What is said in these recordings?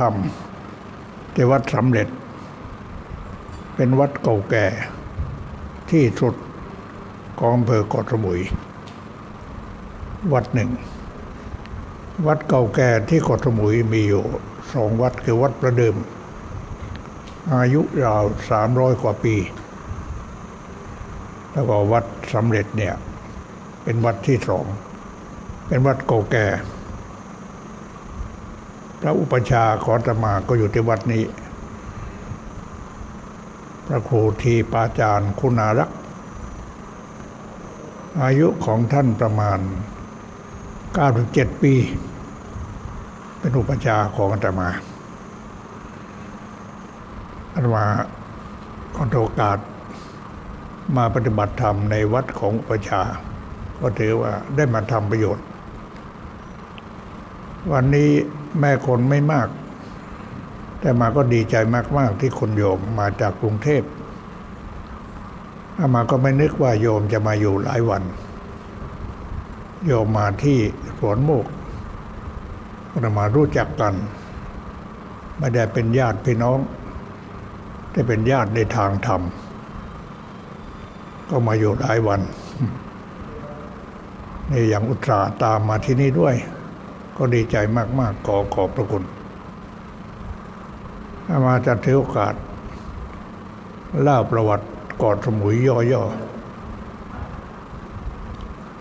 ธรรมที่วัดสำเร็จ เป็นวัดเก่าแก่ที่สุดของอำเภอกาะสมุย วัดหนึ่ง วัดเก่าแก่ที่กาะสมุยมีอยู่สองวัดคือวัดประเดิม อายุราวสามร้อยกว่าปี แล้วก็วัดสำเร็จเนี่ย เป็นวัดที่สอง เป็นวัดเก่าแก่ พระอุปชาของอาตมาก็อยู่ที่วัดนี้ พระครูทีปาจารย์คุณารัก อายุของท่านประมาณ 97 ปี เป็นอุปชาของอาตมาอาตมาขอโอกาสมาปฏิบัติธรรมในวัดของอุปชาก็ถือว่าได้มาทำประโยชน์ วันนี้แม่คนไม่มาก แต่มาก็ดีใจมากๆที่คนโยมมาจากกรุงเทพอามาก็ไม่นึกว่าโยมจะมาอยู่หลายวัน โยมมาที่สวนโมกเรามารู้จักกัน ไม่ได้เป็นญาติพี่น้อง แต่เป็นญาติในทางธรรม ก็มาอยู่หลายวันนี่อย่างอุตส่าห์ตามมาที่นี่ด้วย ก็ดีใจมากๆขอขอบพระคุณอามาจะถือโอกาสเล่าประวัติก่อนสมุยย่อๆ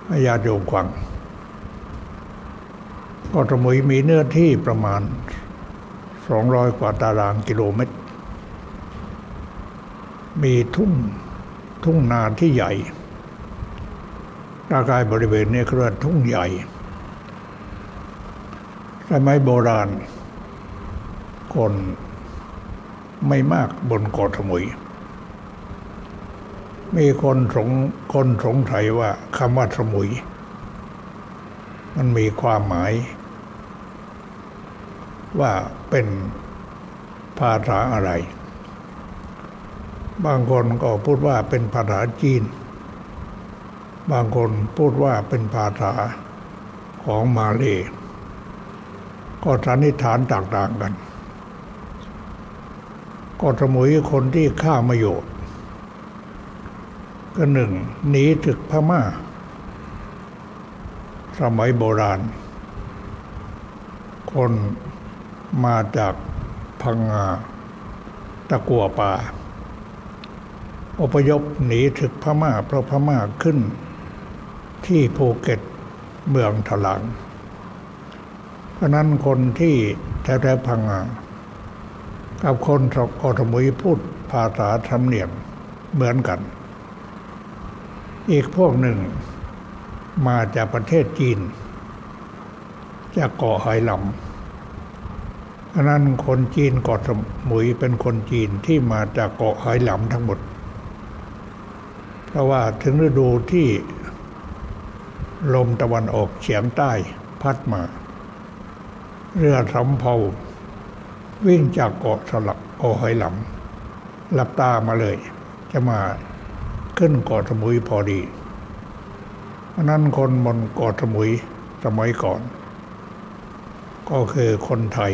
ให้ญาติโยมฟังเกาะสมุยมีเนื้อที่ประมาณ 200 กว่าตารางกิโลเมตร มีทุ่งทุ่งนาที่ใหญ่ร่างกายบริเวณนี้คือว่าทุ่งใหญ่ สมัยโบราณ คนไม่มากบนเกาะสมุย มีคนสงคนสงสัยว่าคำว่าสมุย มันมีความหมาย ว่าเป็นภาษาอะไร บางคนก็พูดว่าเป็นภาษาจีน บางคนพูดว่าเป็นภาษาของมาเลย ก็สันนิษฐานต่างๆกัน ก็สมุยคนที่ข้ามาโยชน์ก็หนึ่งหนีถึกพม่า สมัยโบราณ คนมาจากพังงาตะกัวป่า อพยพหนีถึกพม่า เพราะพม่าขึ้นที่ภูเก็ตเมืองถลัง เพราะนั้นคนที่แถวๆพังงากับคนสกอทมุยพูดภาษาทำเนียมเหมือนกัน อีกพวกหนึ่งมาจากประเทศจีนจากเกาะไหหลำเพราะนั้นคนจีนเกาะสมุยเป็นคนจีนที่มาจากเกาะไหหลำทั้งหมด เพราะว่าถึงฤดูที่ลมตะวันออกเฉียงใต้พัดมา เรือสำเภาวิ่งจากเกาะสลักเกาะไหหลำหลับตามาเลย จะมาขึ้นเกาะสมุยพอดีราะนั้นคนบนเกาะสมุยสมัยก่อน ก็คือคนไทย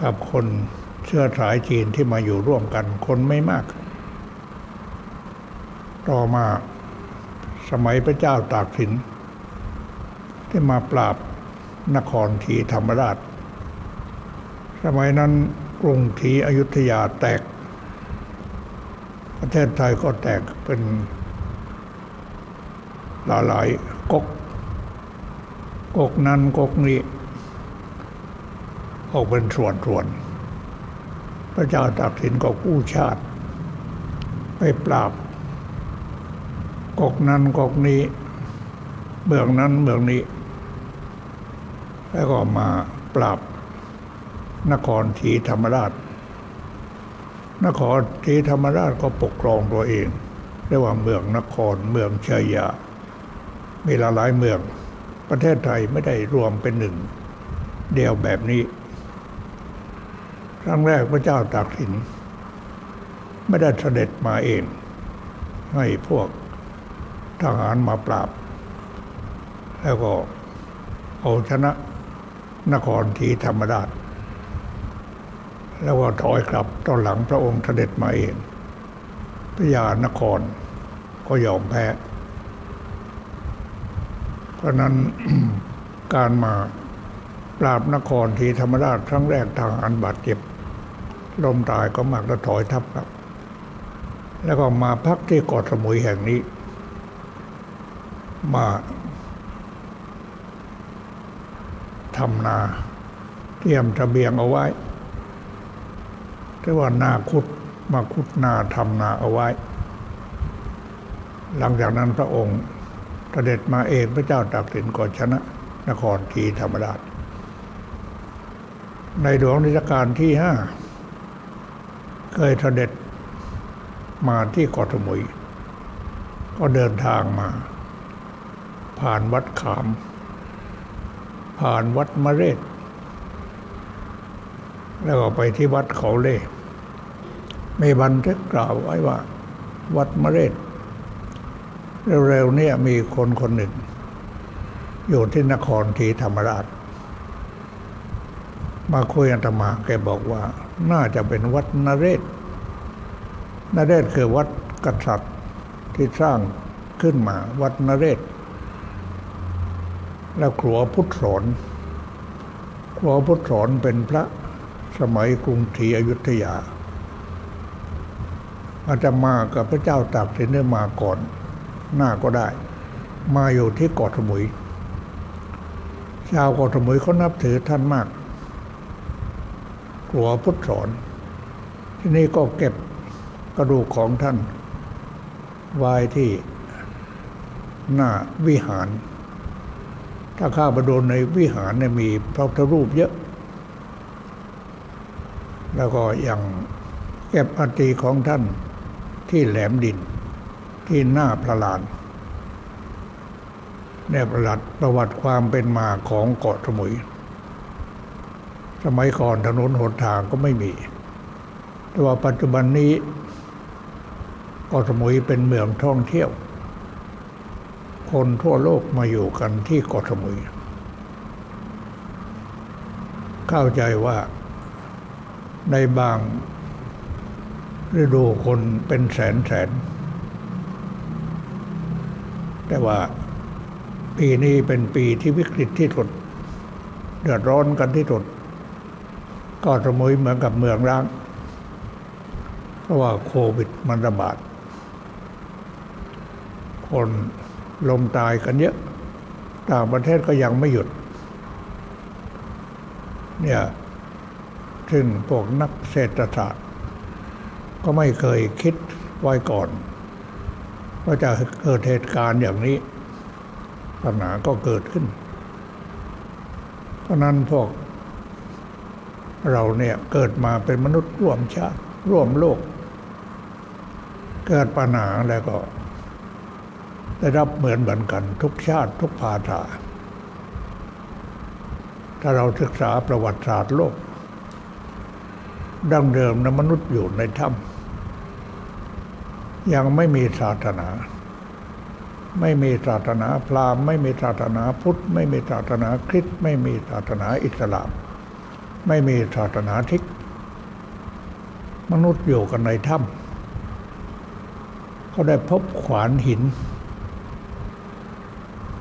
กับคนเชื้อสายจีนที่มาอยู่ร่วมกันคนไม่มาก ต่อมาสมัยพระเจ้าตากสิน ที่มาปราบ นครทีธรรมราช สมัยนั้นกรุงศรีอยุธยาแตก ประเทศไทยก็แตกเป็นหลายหลายๆก๊กก๊กนั้นก๊กนี้ออกเป็นส่วนส่วนๆพระเจ้าตากสินก็กู้ชาติ ไปปราบก๊กนั้นก๊กนี้เมืองนั้นเมืองนี้ แล้วก็มาปราบนครศรีธรรมราช นครศรีธรรมราชก็ปกครองตัวเองเรียกว่าเมืองนครเมืองชัยยา มีหลายเมือง ประเทศไทยไม่ได้รวมเป็นหนึ่ง เดียวแบบนี้ ครั้งแรกพระเจ้าตากสิน ไม่ได้เสด็จมาเอง ให้พวกทหารมาปราบ แล้วก็เอาชนะ นครศรีธรรมราช แล้วก็ถอยกลับตอนหลังพระองค์เสด็จมาเองพระยานครก็ยอมแพ้ เพราะนั้นการมาปราบนครทีธรรมราชครั้งแรกทางอันบาดเจ็บลมตายก็มากแล้วถอยทับกลับ แล้วก็มาพักที่เกาะสมุยแห่งนี้ มา ทำนาเตรียมทะเบียงเอาไว้แต่ว่านาคุดมาคุดนาทำนาเอาไว้ หลังจากนั้นพระองค์เสด็จมาเองพระเจ้าตากสินก่อนชนะ นครทีธรรมราช ในหลวงรัชกาลที่ห้าเคยเสด็จมาที่เกาะสมุย ก็เดินทางมา ผ่านวัดขาม ผ่านวัดมะเรศแล้วก็ไปที่วัดเขาเล่มีบันทึกกล่าวไว้ว่า วัดมะเรศเร็วๆเนี่ยมีคนคนหนึ่ง อยู่ที่นครศรีธรรมราช มาคุยอันตมาแกบอกว่า น่าจะเป็นวัดนเรศนเรศคือวัดกษัตริย์ที่สร้างขึ้นมาวัดนเรศ แล้วครัวพุทธสอนครัวพุทธสอนเป็นพระสมัยกรุงศรีอยุธยา อาจจะมากับพระเจ้าตากสินได้มาก่อน หน้าก็ได้ มาอยู่ที่เกาะสมุย ชาวเกาะสมุยเขานับถือท่านมากหัวพุทธสอน ที่นี่ก็เก็บกระดูกของท่านไว้ที่หน้าวิหาร ถ้าข้าไปดูในวิหารเนี่ยมีพระพุทธรูปเยอะ แล้วก็อยังเก็บอัฐิของท่านที่แหลมดินที่หน้าพระลานเนี่ยประวัติประวัติความเป็นมาของเกาะสมุย สมัยก่อนถนนหนทางก็ไม่มี แต่ว่าปัจจุบันนี้เกาะสมุยเป็นเมืองท่องเที่ยว คนทั่วโลกมาอยู่กันที่เกาะสมุย เข้าใจว่าในบางฤดูคนเป็นแสนแสน แต่ว่าปีนี้เป็นปีที่วิกฤตที่สุด เดือดร้อนกันที่สุดก็สมุยเหมือนกับเมืองร้าง เพราะว่าโควิดมันระบาด คน ลมตายกันเยอะ ต่างประเทศก็ยังไม่หยุด เนี่ยซึ่งพวกนักเศรษฐศาสตร์ ก็ไม่เคยคิดไว้ก่อน ว่าจะเกิดเหตุการณ์อย่างนี้ปัญหาก็เกิดขึ้น เพราะนั้นพวกเราเนี่ยเกิดมาเป็นมนุษย์ร่วมชาติร่วมโลก เกิดปัญหาแล้วก็ ได้รับเหมือนเหมือนกัน ทุกชาติทุกภาษาถ้าเราศึกษาประวัติศาสตร์โลก ดั้งเดิมนะมนุษย์อยู่ในถ้ำยังไม่มีศาสนา ไม่มีศาสนาพราหมณ์ไม่มีศาสนาพุทธ ไม่มีศาสนาคริสต์ไม่มีศาสนาอิสลาม ไม่มีศาสนาทิกมนุษย์อยู่กันในถ้ำเขาได้พบขวานหิน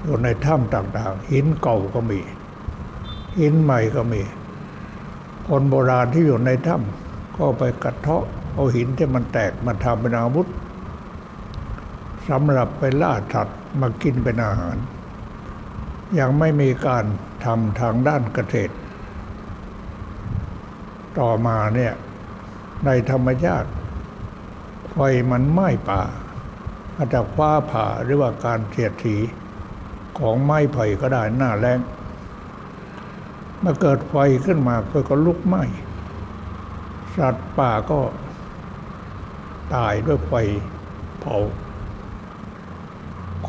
อยู่ในถ้ำต่างๆ หินเก่าก็มี หินใหม่ก็มี คนโบราณที่อยู่ในถ้ำก็ไปกระเทาะเอาหินที่มันแตกมาทำเป็นอาวุธสำหรับไปล่าสัตว์มากินเป็นอาหาร ยังไม่มีการทำทางด้านเกษตร ต่อมาเนี่ยในธรรมชาติไฟมันไหม้ป่าอาจจะฟ้าผ่าหรือว่าการเสียดสี ของไม้ไผ่ก็ได้หน้าแรงเมื่อเกิดไฟขึ้นมาก็ก็ลุกไหม้สัตว์ป่าก็ตายด้วยไฟเผา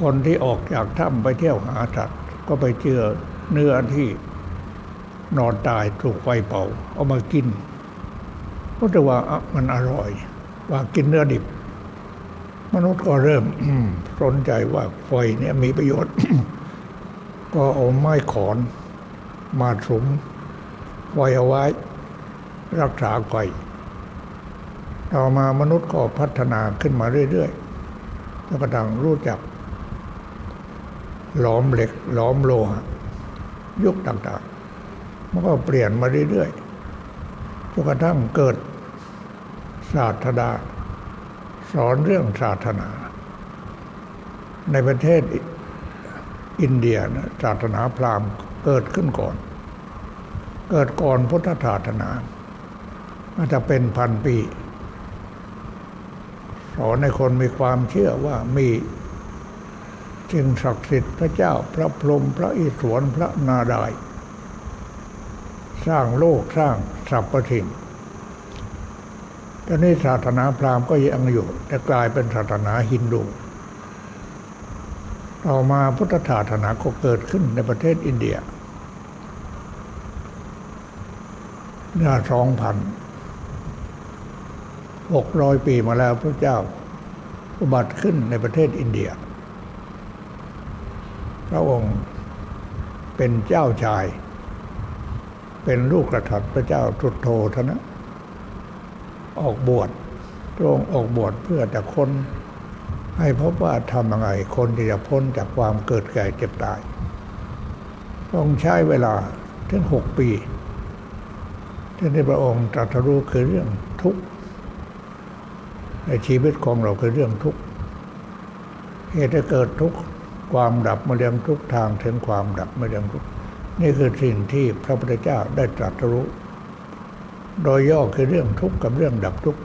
คนที่ออกจากถ้ำไปเที่ยวหาสัตว์ก็ไปเจอเนื้อที่นอนตายถูกไฟเผาเอามากินก็จะว่ามันอร่อย ว่ากินเนื้อดิบ มนุษย์ก็เริ่มสนใจว่าไฟเนี่ยมีประโยชน์ ก็เอาไม้ขอนมาสมไว้เอาไว้ รักษาไว้ต่อมามนุษย์ก็พัฒนาขึ้นมาเรื่อยๆจนกระทั่งรู้จัก หลอมเหล็ก หลอมโลหะยุคต่างๆ มันก็เปลี่ยนมาเรื่อยๆจนกระทั่งเกิดศาสดา สอนเรื่องศาสนา ในประเทศ อินเดียนะศาสนาพราหมณ์เกิดขึ้นก่อน เกิดก่อนพุทธศาสนาอาจจะเป็นพันปีสอนให้คนมีความเชื่อว่ามีสิ่งศักดิ์สิทธิ์พระเจ้าพระพรหมพระอิศวรพระนารายสร้างโลกสร้างสรรพสิ่งตอนนี้ศาสนาพราหมณ์ก็ยังอยู่แต่กลายเป็นศาสนาฮินดู ต่อมาพุทธศาสนาก็เกิดขึ้นในประเทศอินเดียเมื่อสองพันหกร้อยปีมาแล้วพระเจ้าอุบัติขึ้นในประเทศอินเดีย พระองค์เป็นเจ้าชาย เป็นลูกกษัตริย์พระเจ้าทุตโธทนะ ออกบวชพระองค์ออกบวชเพื่อจะค้น ให้พบว่าทำยังไงคนที่จะพ้นจากความเกิดแก่เจ็บตาย ต้องใช้เวลาถึงหกปี ที่ที่พระองค์ตรัสรู้คือเรื่องทุกข์ในชีวิตของเราคือเรื่องทุกข์เหตุให้เกิดทุกข์ความดับมาเรียงทุกข์ทางถึงความดับมาเรียงทุกข์นี่คือสิ่งที่พระพุทธเจ้าได้ตรัสรู้ โดยย่อคือเรื่องทุกข์กับเรื่องดับทุกข์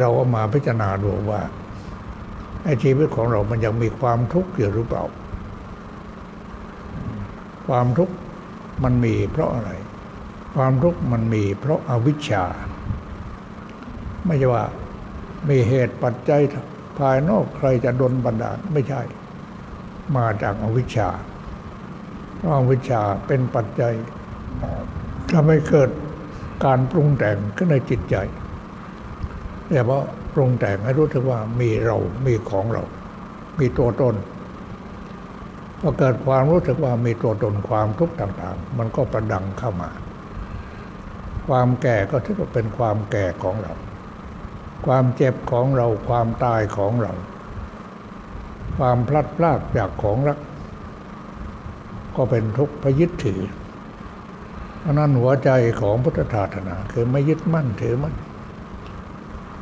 เราก็มาพิจารณาดูว่าในชีวิตของเรามันยังมีความทุกข์อยู่หรือเปล่า ความทุกข์มันมีเพราะอะไร ความทุกข์มันมีเพราะอาวิชชา ไม่ใช่ว่ามีเหตุปัจจัยภายนอกใครจะดลบันดาลไม่ใช่ มาจากอวิชชาเพราะอวิชชาเป็นปัจจัยทำให้เกิดการปรุงแต่งขึ้นในจิตใจ แต่ว่าปรุงแต่งให้รู้ถึกว่ามีเรา มีของเรา มีตัวตนพอเกิดความรู้สึกว่ามีตัวตนความทุกข์ต่างๆ มันก็ประดังเข้ามา ความแก่ก็ถือว่าเป็นความแก่ของเรา ความเจ็บของเรา ความตายของเรา ความพลัดพรากจากของรัก ก็เป็นทุกข์พยึดถือเพราะนั้นหัวใจของพุทธศาสนาคือไม่ยึดมั่นถือมั่น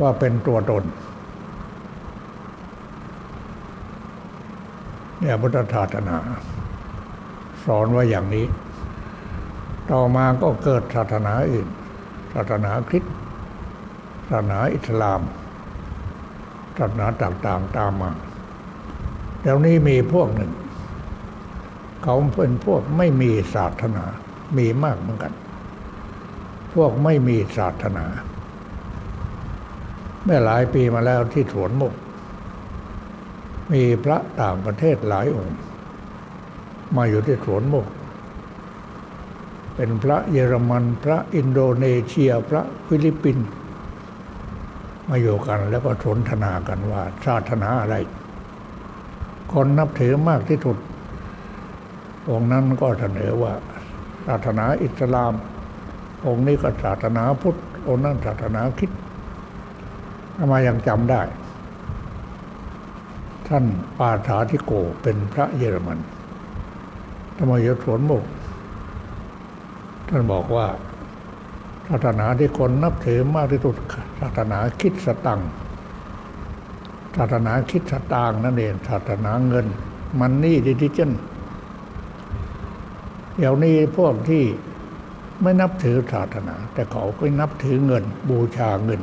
ว่าเป็นตัวตนเนี่ยพุทธศาสนา สอนว่าอย่างนี้ ต่อมาก็เกิดศาสนาอื่น ศาสนาคริสต์ศาสนาอิสลาม ศาสนาต่างๆตามมาเดี๋ยวนี้มีพวกหนึ่ง เขาเป็นพวกไม่มีศาสนา มีมากเหมือนกัน พวกไม่มีศาสนา เมื่อหลายปีมาแล้วที่สวนมุก มีพระต่างประเทศหลายองค์ มาอยู่ที่สวนมุก เป็นพระเยอรมัน พระอินโดนีเซียพระฟิลิปปินส์มาอยู่กันแล้วก็สนทนากันว่าศาสนาอะไร คนนับถือมากที่สุด องค์นั้นก็เสนอว่าศาสนาอิสลาม องค์นี้ก็ศาสนาพุทธองค์นั้นศาสนาคริด มายังจำได้ ท่านปาถาธิโกเป็นพระเยอรมันธรรมยศสวนโมก ท่านบอกว่าศาสนาที่คนนับถือมากที่สุดศาสนาคิดสตังศาสนาคิดสตางนั่นเองศาสนาเงิน มันนี่ดิจิทัลเดี๋ยวนี้พวกที่ไม่นับถือศาสนา แต่เขาก็นับถือเงิน บูชาเงิน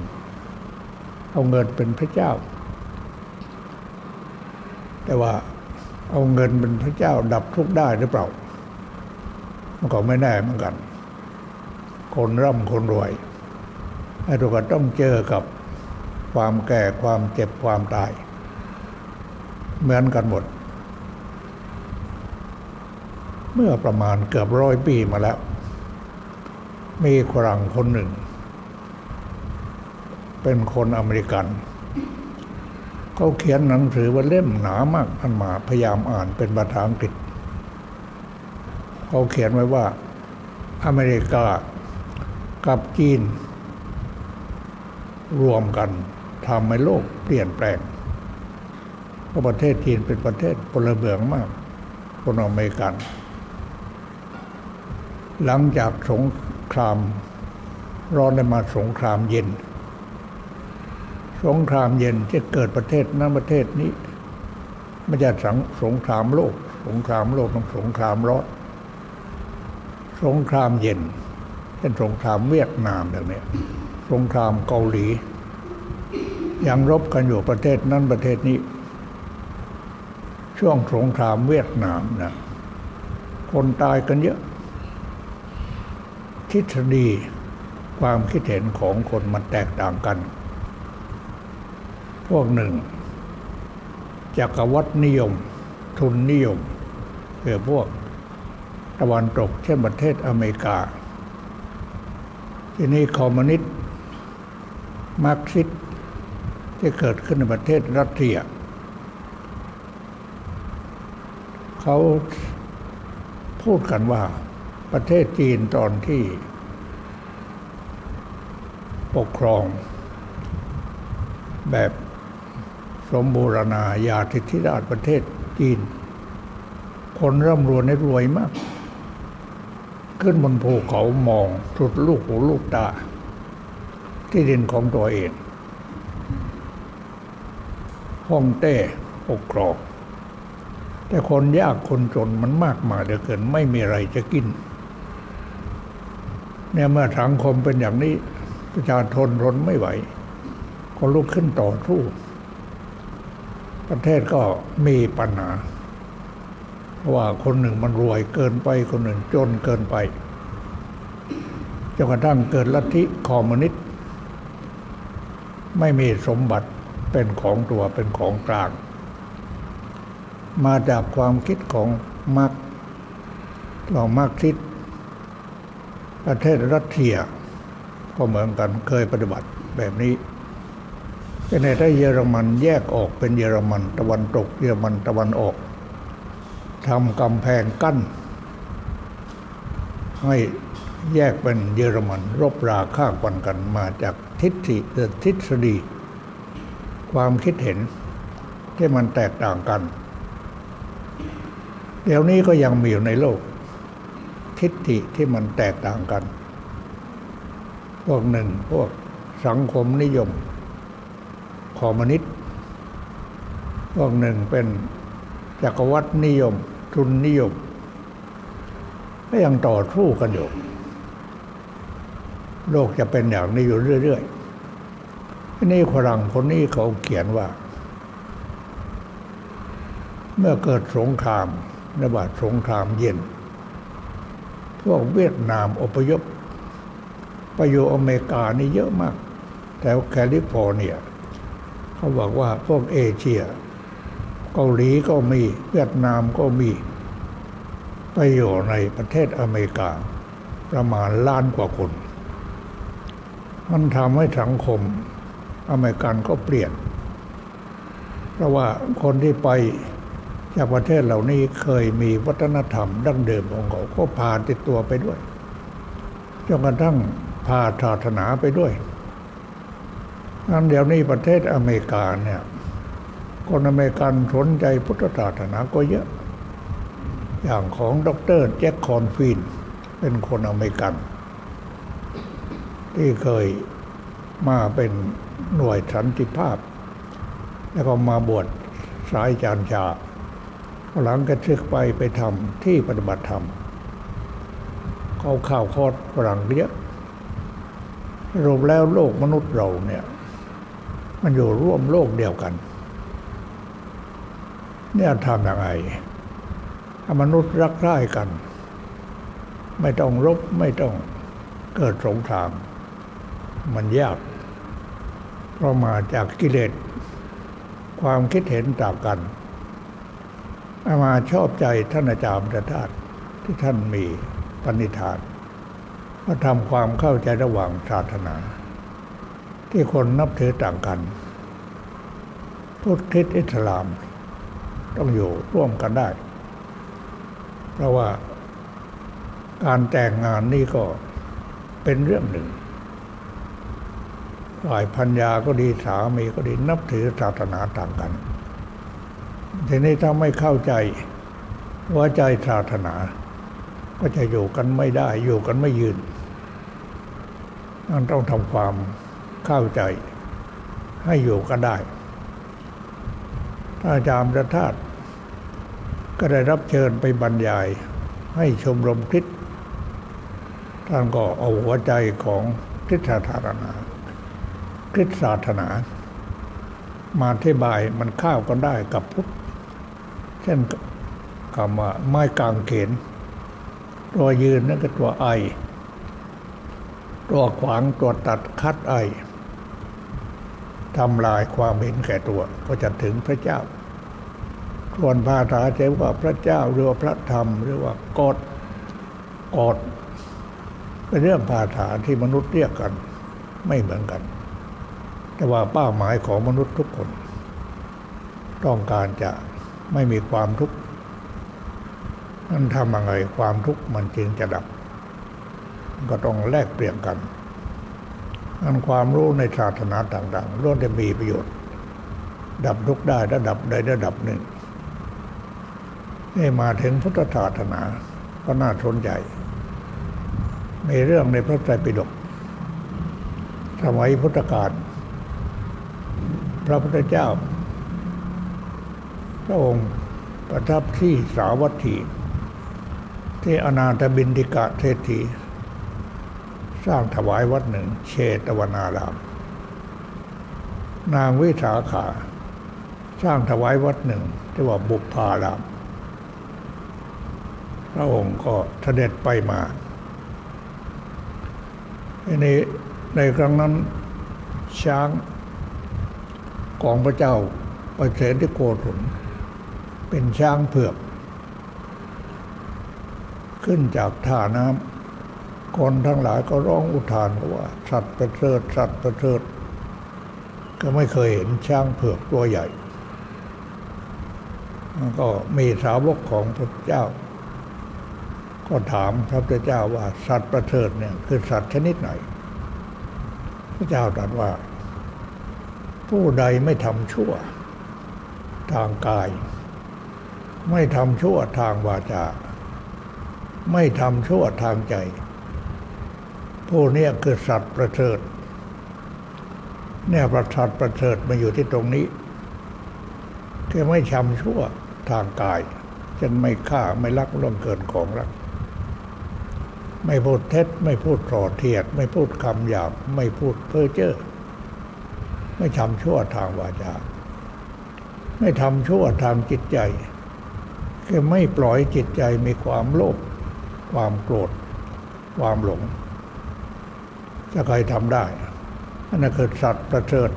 เอาเงินเป็นพระเจ้า แต่ว่าเอาเงินเป็นพระเจ้าดับทุกข์ได้หรือเปล่า มันก็ไม่แน่เหมือนกัน คนร่ำคนรวยไอ้ทุกคนต้องเจอกับความแก่ความเจ็บความตาย เหมือนกันหมด เมื่อประมาณเกือบร้อยปีมาแล้ว มีฝรั่งคนหนึ่ง เป็นคนอเมริกันเขาเขียนหนังสือว่าเล่มหนามากท่านมาพยายามอ่านเป็นภาษาอังกฤษเขาเขียนไว้ว่า อเมริกากับจีน รวมกันทำให้โลกเปลี่ยนแปลงเพราะประเทศจีนเป็นประเทศพลเมืองมาก คนอเมริกัน หลังจากสงครามร้อนได้มาสงครามเย็น สงครามเย็นจะเกิดประเทศนั้นประเทศนี้ไม่ใช่สังสงครามโลก สงครามโลกต้องสงครามร้อนสงครามเย็นเช่นสงครามเวียดนามอย่างนี้สงครามเกาหลียังรบกันอยู่ประเทศนั้นประเทศนี้ ช่วงสงครามเวียดนามนะคนตายกันเยอะทฤษฎีความคิดเห็นของคนมันแตกต่างกัน พวกหนึ่งจักรวรรดินิยม ทุนนิยมคือพวกตะวันตกเช่นประเทศอเมริกา ที่นี่คอมมิวนิสต์มาร์กซิสต์ที่เกิดขึ้นในประเทศรัสเซีย เขาพูดกันว่าประเทศจีนตอนที่ปกครองแบบ สมบูรณาญาธิธิราชประเทศจีน คนร่ำรวยในรวยมาก ขึ้นบนภูเขามองสุดลูกหูลูกตา ที่ดินของตัวเองห้องเต้ปกครองแต่คนยากคนจนมันมากมายเหลือเกินไม่มีอะไรจะกิน เนี่ยเมื่อสังคมเป็นอย่างนี้ ประชาชนทนไม่ไหว ก็ลุกขึ้นต่อสู้ ประเทศก็มีปัญหา ว่าคนหนึ่งมันรวยเกินไปคนหนึ่งจนเกินไปจนกระทั่งเกิดลัทธิคอมมิวนิสต์ไม่มีสมบัติเป็นของตัวเป็นของกลาง มาจากความคิดของมาร์กของมาร์กซิสประเทศรัสเซียก็เหมือนกันเคยปฏิบัติแบบนี้ เป็นในถ้าเยอรมันแยกออกเป็นเยอรมัน ตะวันตกเยอรมันตะวันออกทำกำแพงกั้น ให้แยกเป็นเยอรมัน รบราข้ากันกันมาจากทิฏฐิทฤษฎี ความคิดเห็นที่มันแตกต่างกัน เดี๋ยวนี้ก็ยังมีอยู่ในโลก ทิฏฐิที่มันแตกต่างกัน พวกหนึ่งพวกสังคมนิยม คอมมิวนิสต์พวกหนึ่งเป็นจักรวรรดินิยม ทุนนิยม ก็ยังต่อสู้กันอยู่ โลกจะเป็นอย่างนี้อยู่เรื่อยๆนี่ฝรั่งคนนี้เขาเขียนว่า เมื่อเกิดสงครามระบาดสงครามเย็น พวกเวียดนามอพยพไปอยู่อเมริกานี่เยอะมากแถวแคลิฟอร์เนีย เขาบอกว่าพวกเอเชียเกาหลีก็มีเวียดนามก็มี ไปอยู่ในประเทศอเมริกา ประมาณล้านกว่าคน มันทำให้สังคมอเมริกันก็เปลี่ยน เพราะว่าคนที่ไปจากประเทศเหล่านี้เคยมีวัฒนธรรมดั้งเดิมของเขาก็พาติดตัวไปด้วยจนกระทั่งพาศาสนาไปด้วย นั้นเดี๋ยวนี้ประเทศอเมริกาเนี่ยคนอเมริกันสนใจพุทธศาสนาก็เยอะ อย่างของดรแจ็คคอนฟีนเป็นคนอเมริกัน ที่เคยมาเป็นหน่วยสันติภาพ แล้วก็มาบวชสายจานชาหลังกระชึกไปไปทำที่ปฏิบัติธรรมเขาข่าวคอดฝรั่งเยอะรุปแล้วโลกมนุษย์เราเนี่ย มันอยู่ร่วมโลกเดียวกัน เนี่ยทำอย่างไรถ้ามนุษย์รักใคร่กัน ไม่ต้องรบไม่ต้องเกิดสงคราม มันยาก เพราะมาจากกิเลสความคิดเห็นต่างกันอามาชอบใจท่านอาจารย์ประทาตที่ท่านมีปณิธานว่าทำความเข้าใจระหว่างศาสนา ที่คนนับถือต่างกัน พุทธคริสต์อิสลาม ต้องอยู่ร่วมกันได้ เพราะว่าการแต่งงานนี่ก็เป็นเรื่องหนึ่งฝ่ายพัญญาก็ดีสามีก็ดีนับถือศาสนาต่างกัน ทีนี้ถ้าไม่เข้าใจว่าใจศาสนา ก็จะอยู่กันไม่ได้ อยู่กันไม่ยืนมันต้องทำความ เข้าใจให้อยู่กันได้ถ้าอาจารย์ประทาตก็ได้รับเชิญไปบรรยาย ให้ชมรมคริสท่านก็เอาหัวใจของคริสตศาสนาคริสศาสนา มาอธิบายมันเข้ากันได้กับพุทธเช่นคำว่าไม้กางเขน ตัวยืนนั่นก็ตัวไอ ตัวขวางตัวตัดคัดไอ ทำลายความเห็นแก่ตัวก็จะถึงพระเจ้าส่วนภาษาเรียกว่าพระเจ้าหรือว่าพระธรรมหรือว่ากฎกฎเป็นเรื่องภาษาที่มนุษย์เรียกกัน ไม่เหมือนกัน แต่ว่าเป้าหมายของมนุษย์ทุกคน ต้องการจะไม่มีความทุกข์นั่นทำยังไงความทุกข์มันจึงจะดับ ก็ต้องแลกเปลี่ยนกัน นั่นความรู้ในศาสนาต่างๆล้วนจะมีประโยชน์ ดับทุกได้ระดับใดระดับหนึ่งนี่มาถึงพุทธศาสนาก็น่าสนใจมีเรื่องในพระไตรปิฎกสมัยพุทธกาลพระพุทธเจ้า พระองค์ประทับที่สาวัตถีที่อนาถบินทิกะเทศถี ร้างถวายวัดหนึ่ง เชตวนาราม นางวิสาขา สร้างถวายวัดหนึ่งที่ว่าบุพาราม พระองค์ก็เสด็จไปมาในในครั้งนั้นช้างของพระเจ้าประเสริฐที่โกศลเป็นช้างเผือก ขึ้นจากท่าน้ำ คนทั้งหลายก็ร้องอุทานว่า สัตว์ประเสริฐสัตว์ประเสริฐก็ไม่เคยเห็นช้างเผือกตัวใหญ่ ก็มีสาวกของพระเจ้า ก็ถามพระพุทธเจ้าว่าสัตว์ประเสริฐเนี่ยคือสัตว์ชนิดไหน พระเจ้าตรัสว่า ผู้ใดไม่ทำชั่ว ทางกาย ไม่ทำชั่วทางวาจา ไม่ทำชั่วทางใจ ผู้นี้คือสัตว์ประเสริฐเนี่ยประสัตว์ประเสริฐมาอยู่ที่ตรงนี้คือไม่ทำชั่วทางกายเช่นไม่ฆ่าไม่ลักล่วงเกินของรัก ไม่พูดเท็จ ไม่พูดส่อเทียด ไม่พูดคำหยาบ ไม่พูดเพ้อเจ้อไม่ทำชั่วทางวาจา ไม่ทำชั่วทางจิตใจ คือไม่ปล่อยจิตใจมีความโลภความโกรธ ความหลง จะใครทำได้อันนั้นคือสัตว์ประเสริฐ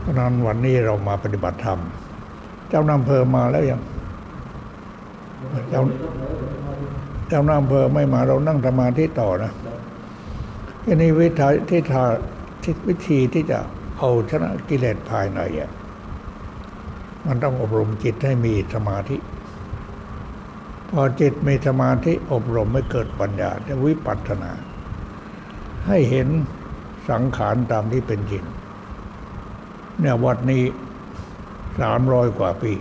เพราะนั้นวันนี้เรามาปฏิบัติธรรม เจ้านำอำเภอมาแล้วยังเจ้าเจ้านำอำเภอไม่มาเรานั่งสมาธิต่อนะทีนี้วิธีที่ทาที่วิธีที่จะเอาชนะกิเลสภายในอะมันต้องอบรมจิตให้มีสมาธิ พอจิตมีสมาธิอบรมไม่เกิดปัญญาจะวิปัสสนา ให้เห็นสังขารตามที่เป็นจริงเนี่ยวัดนี้สามร้อยกว่าปี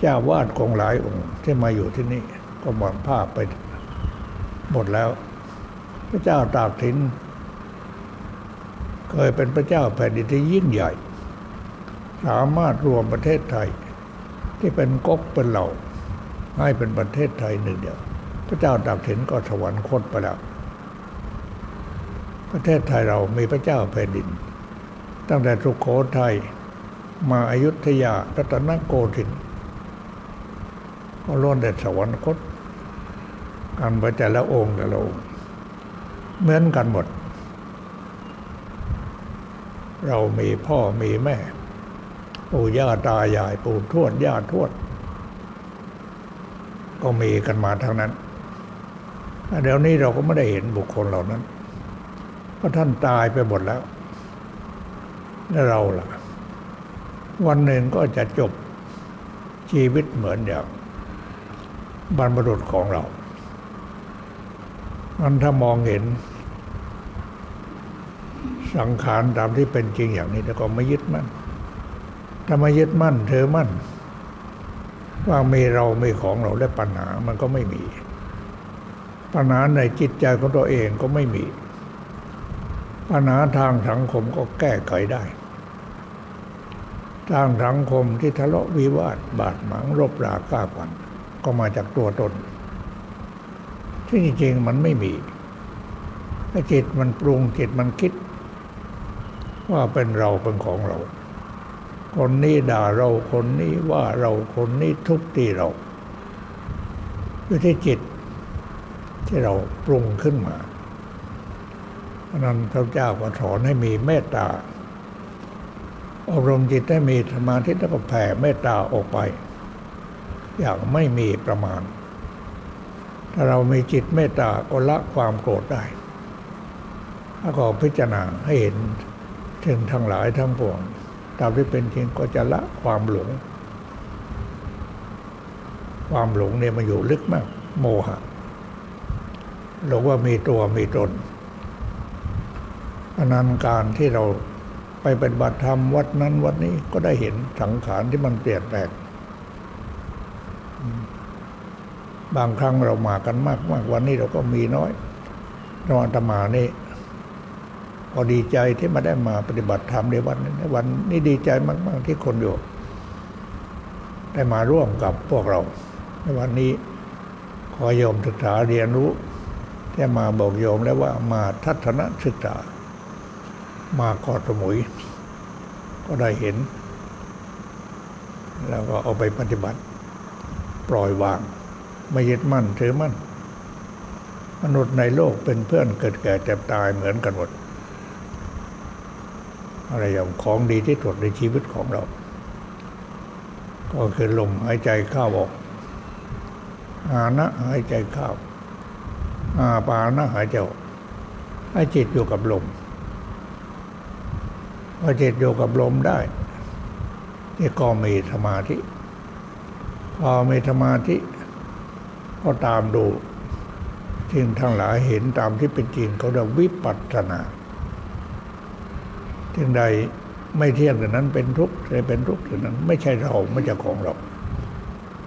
เจ้าวาดของหลายองค์ที่มาอยู่ที่นี่ก็หมดภาพไปหมดแล้ว พระเจ้าตากสินเคยเป็นพระเจ้าแผ่นดินที่ยิ่งใหญ่ สามารถรวมประเทศไทย ที่เป็นก๊กเป็นเหล่าให้เป็นประเทศไทยหนึ่งเดียว พระเจ้าตากสินก็สวรรคตไปแล้ว ประเทศไทยเรามีพระเจ้าแผ่นดิน ตั้งแต่สุโขทัยมาอายุทยารัตนโกสินทร์ก็ล้วนแต่สวรรคตกันไปแต่ละองค์แต่ละองค์เหมือนกันหมด เรามีพ่อมีแม่ ปู่ย่าตายายปู่ทวดย่าทวด ก็มีกันมาทั้งนั้นเดี๋ยวนี้เราก็ไม่ได้เห็นบุคคลเหล่านั้น เพราะท่านตายไปหมดแล้ว แล้วเราล่ะ วันหนึ่งก็จะจบชีวิตเหมือนอย่างบรรพบุรุษของเรามันถ้ามองเห็น สังขารตามที่เป็นจริงอย่างนี้แล้วก็ไม่ยึดมั่นถ้าไม่ยึดมั่น เธอมั่น ว่ามีเราไมีของเราและปัญหามันก็ไม่มี ปัญหาในจิตใจของตัวเองก็ไม่มี ปัญหาทางสังคมก็แก้ไขได้ ทางสังคมที่ทะเลาะวิวาทบาดหมางรบราก้ากันก็มาจากตัวตน ที่จริงๆมันไม่มีแต่จิตมันปรุงจิตมันคิด ว่าเป็นเราเป็นของเรา คนนี้ด่าเราคนนี้ว่าเราคนนี้ทุบตีเราอยู่ที่จิตที่เราปรุงขึ้นมา นั้นพระเจ้าก็สอนให้มีเมตตา อบรมจิตให้มีสมาธิแล้วก็แผ่เมตตาออกไป อย่างไม่มีประมาณ ถ้าเรามีจิตเมตตาก็ละความโกรธได้แล้วก็พิจารณาให้เห็นถึงทั้งหลายทั้งปวงตามที่เป็นจริงก็จะละความหลง ความหลงเนี่ยมันอยู่ลึกมาก โมหะหลงว่ามีตัวมีตน อันนั้นการที่เราไปปฏิบัติธรรมวัดนั้นวัดนี้ก็ได้เห็นสังขารที่มันเปลี่ยนแปลงบางครั้งเรามากันมากมากวันนี้เราก็มีน้อยนอาตมานี่ก็ดีใจที่มาได้มาปฏิบัติธรรมในวันนี้วันนี้ดีใจมาก ๆ ที่คนอยู่ ได้มาร่วมกับพวกเรา ในวันนี้ขอโยมศึกษาเรียนรู้ที่มาบอกโยมแล้วว่ามาทัศนศึกษา มาเกาะสมุย ก็ได้เห็น แล้วก็เอาไปปฏิบัติ ปล่อยวาง ไม่ยึดมั่นถือมั่น มนุษย์ในโลกเป็นเพื่อนเกิดแก่เจ็บตายเหมือนกันหมด อะไรอย่างของดีที่สุดในชีวิตของเรา ก็คือลมหายใจเข้าออกอานะหายใจเข้าอาปานะหายใจออกให้จิตอยู่กับลม พอจิตอยู่กับลมได้นี่ก็มีสมาธิ พอมีสมาธิ ก็ตามดูสิ่งทั้งหลายเห็นตามที่เป็นจริงเขาเรียกวิปัสสนาสิ่งใดไม่เที่ยงแต่นั้นเป็นทุกข์ใดเป็นทุกข์แต่นั้น ไม่ใช่เราไม่ใช่ของเรา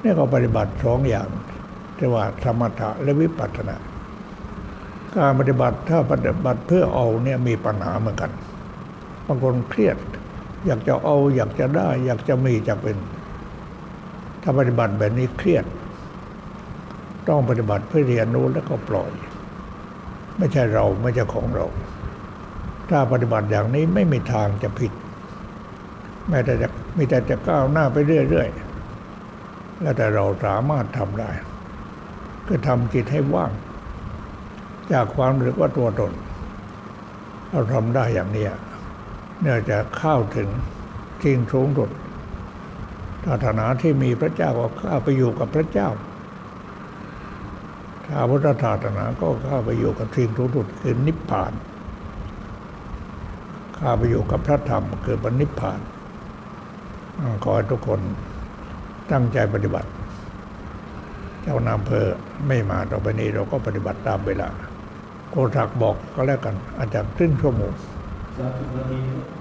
นี่ก็ปฏิบัติสองอย่างเรียกว่าสมถะและวิปัสสนา การปฏิบัติถ้าปฏิบัติเพื่อเอาเนี่ยมีปัญหาเหมือนกัน บางคนเครียด อยากจะเอาอยากจะได้ อยากจะมีจะเป็น ถ้าปฏิบัติแบบนี้เครียด ต้องปฏิบัติเพื่อเรียนรู้แล้วก็ปล่อย ไม่ใช่เราไม่ใช่ของเรา ถ้าปฏิบัติอย่างนี้ไม่มีทางจะผิดแม้แต่จะมีแต่จะก้าวหน้าไปเรื่อยๆแล้วแต่เราสามารถทำได้คือทำจิตให้ว่าง จากความรู้ว่าตัวตนเราทำได้อย่างนี้ เนี่ยจะเข้าถึงสิ่งสูงสุดศาสนาที่มีพระเจ้าก็เข้าไปอยู่กับพระเจ้าถ้าพุทธศาสนาก็เข้าไปอยู่กับสิ่งสูงสุดคือนิพพานเข้าไปอยู่กับพระธรรมคือปณิพพานขอให้ทุกคนตั้งใจปฏิบัติ เจ้านายอำเภอไม่มาต่อไปนี้เราก็ปฏิบัติตามเวลา โกศักบอกก็แล้วกัน อาจจะครึ่งชั่วโมง desafiamento